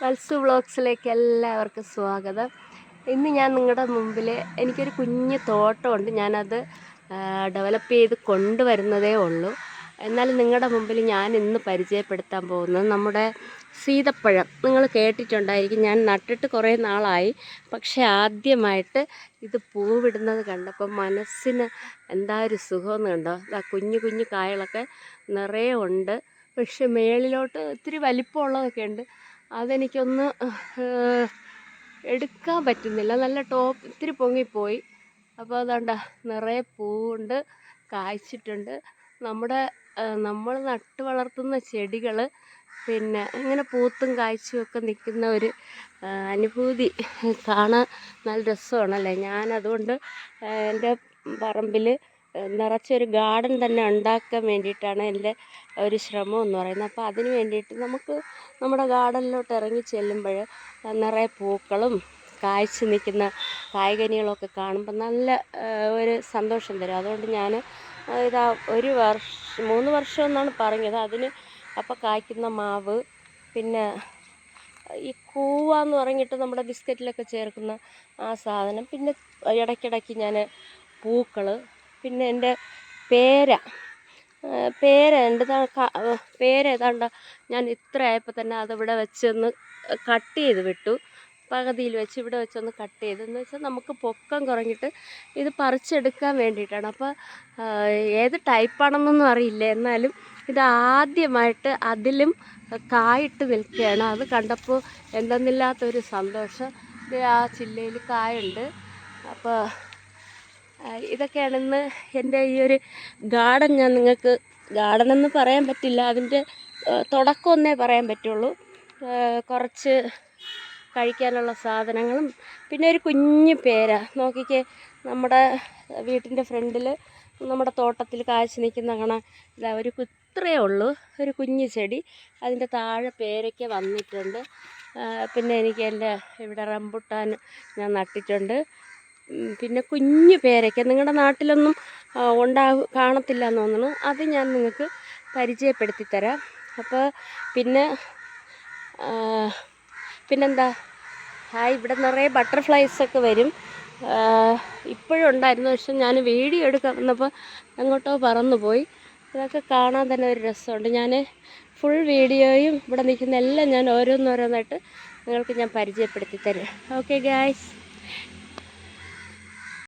വത്സു വ്ളോഗ്സിലേക്ക് എല്ലാവർക്കും സ്വാഗതം. ഇന്ന് ഞാൻ നിങ്ങളുടെ മുമ്പിൽ എനിക്കൊരു കുഞ്ഞ് തോട്ടമുണ്ട്. ഞാനത് ഡെവലപ്പ് ചെയ്ത് കൊണ്ടുവരുന്നതേ ഉള്ളൂ. എന്നാൽ നിങ്ങളുടെ മുമ്പിൽ ഞാൻ ഇന്ന് പരിചയപ്പെടുത്താൻ പോകുന്നത് നമ്മുടെ സീതപ്പഴം. നിങ്ങൾ കേട്ടിട്ടുണ്ടായിരിക്കും ഞാൻ നട്ടിട്ട് കുറേ നാളായി. പക്ഷേ ആദ്യമായിട്ട് ഇത് പൂവിടുന്നത് കണ്ടപ്പോൾ മനസ്സിന് എന്താ ഒരു സുഖമെന്ന് കണ്ടോ? ആ കുഞ്ഞു കുഞ്ഞു കായകളൊക്കെ നിറയെ ഉണ്ട്. പക്ഷെ മേളിലോട്ട് ഇത്തിരി വലിപ്പമുള്ളതൊക്കെ ഉണ്ട്. അതെനിക്കൊന്ന് എടുക്കാൻ പറ്റുന്നില്ല. നല്ല ടോപ്പ് ഇത്തിരി പൊങ്ങിപ്പോയി. അപ്പോൾ അതാണ്ട നിറയെ പൂവുണ്ട് കായ്ച്ചിട്ടുണ്ട്. നമ്മുടെ നമ്മൾ നട്ട് വളർത്തുന്ന ചെടികൾ പിന്നെ ഇങ്ങനെ പൂത്തും കായ്ച്ചും ഒക്കെ നിൽക്കുന്ന ഒരു അനുഭൂതി കാണാൻ നല്ല രസമാണല്ലേ? ഞാനതുകൊണ്ട് എന്റെ പറമ്പിൽ നിറച്ചൊരു ഗാർഡൻ തന്നെ ഉണ്ടാക്കാൻ വേണ്ടിയിട്ടാണ് എന്റെ ഒരു ശ്രമം എന്ന് പറയുന്നത്. അപ്പോൾ അതിന് വേണ്ടിയിട്ട് നമുക്ക് നമ്മുടെ ഗാർഡനിലോട്ട് ഇറങ്ങി ചെല്ലുമ്പോൾ നിറയെ പൂക്കളും കായ്ച്ചു നിൽക്കുന്ന കായ്കനികളൊക്കെ കാണുമ്പോൾ നല്ല ഒരു സന്തോഷം തരും. അതുകൊണ്ട് ഞാൻ ഇതാ ഒരു വർഷം മൂന്ന് വർഷം എന്നാണ് പറഞ്ഞത്. അതിന് അപ്പോൾ കായ്ക്കുന്ന മാവ് പിന്നെ ഈ കൂവ എന്ന് പറഞ്ഞിട്ട് നമ്മുടെ ബിസ്ക്കറ്റിലൊക്കെ ചേർക്കുന്ന ആ സാധനം പിന്നെ ഇടയ്ക്കിടയ്ക്ക് ഞാൻ പൂക്കൾ പിന്നെ എന്റെ പേര. പേര ഉണ്ട് പേര ഏതാണ്ട് ഞാൻ ഇത്ര ആയപ്പോൾ തന്നെ അതിവിടെ വെച്ചൊന്ന് കട്ട് ചെയ്ത് വിട്ടു. പകുതിയിൽ വെച്ച് ഇവിടെ വെച്ചൊന്ന് കട്ട് ചെയ്ത്. എന്ന് വെച്ചാൽ നമുക്ക് പൊക്കം കുറഞ്ഞിട്ട് ഇത് പറിച്ചെടുക്കാൻ വേണ്ടിയിട്ടാണ്. അപ്പോൾ ഏത് ടൈപ്പാണെന്നൊന്നും അറിയില്ല. എന്നാലും ഇത് ആദ്യമായിട്ട് അതിലും കായിട്ട് നിൽക്കുകയാണ്. അത് കണ്ടപ്പോൾ എന്തെന്നില്ലാത്തൊരു സന്തോഷം. ആ ചില്ലയിൽ കായുണ്ട്. അപ്പോൾ ഇതൊക്കെയാണ് ഇന്ന് എന്റെ ഈ ഒരു ഗാർഡൻ ഞാൻ നിങ്ങൾക്ക് ഗാർഡൻ എന്ന് പറയാൻ പറ്റില്ല. അതിന്റെ തുടക്കമൊന്നേ പറയാൻ പറ്റുള്ളൂ. കുറച്ച് കഴിക്കാനുള്ള സാധനങ്ങളും പിന്നെ ഒരു കുഞ്ഞു പേര. നോക്കിക്കേ നമ്മുടെ വീട്ടിന്റെ ഫ്രണ്ടിൽ നമ്മുടെ തോട്ടത്തിൽ കാഴ്ച നിൽക്കുന്ന കാണാൻ ഇതാ ഒരു ഇത്രയേ ഉള്ളൂ ഒരു കുഞ്ഞു ചെടി. അതിന്റെ താഴെ പേരയ്ക്ക് വന്നിട്ടുണ്ട്. പിന്നെ എനിക്ക് എന്റെ ഇവിടെ റംബുട്ടാൻ ഞാൻ നട്ടിട്ടുണ്ട്. പിന്നെ കുഞ്ഞു പേരയ്ക്ക നിങ്ങളുടെ നാട്ടിലൊന്നും ഉണ്ടാകും കാണത്തില്ല എന്ന് തോന്നുന്നു. അത് ഞാൻ നിങ്ങൾക്ക് പരിചയപ്പെടുത്തി തരാം. അപ്പോൾ പിന്നെ പിന്നെന്താ? ഹായ് ഇവിടെ നിറയെ ബട്ടർഫ്ലൈസൊക്കെ വരും. ഇപ്പോഴും ഉണ്ടായിരുന്നു. പക്ഷെ ഞാൻ വീഡിയോ എടുക്കാൻ വന്നപ്പോൾ എങ്ങോട്ടോ പറന്നു പോയി ഇതൊക്കെ കാണാൻ തന്നെ ഒരു രസമുണ്ട്. ഞാൻ ഫുൾ വീഡിയോയും ഇവിടെ നിൽക്കുന്ന എല്ലാം ഞാൻ ഓരോന്നോരോന്നായിട്ട് നിങ്ങൾക്ക് ഞാൻ പരിചയപ്പെടുത്തി തരാം. Okay guys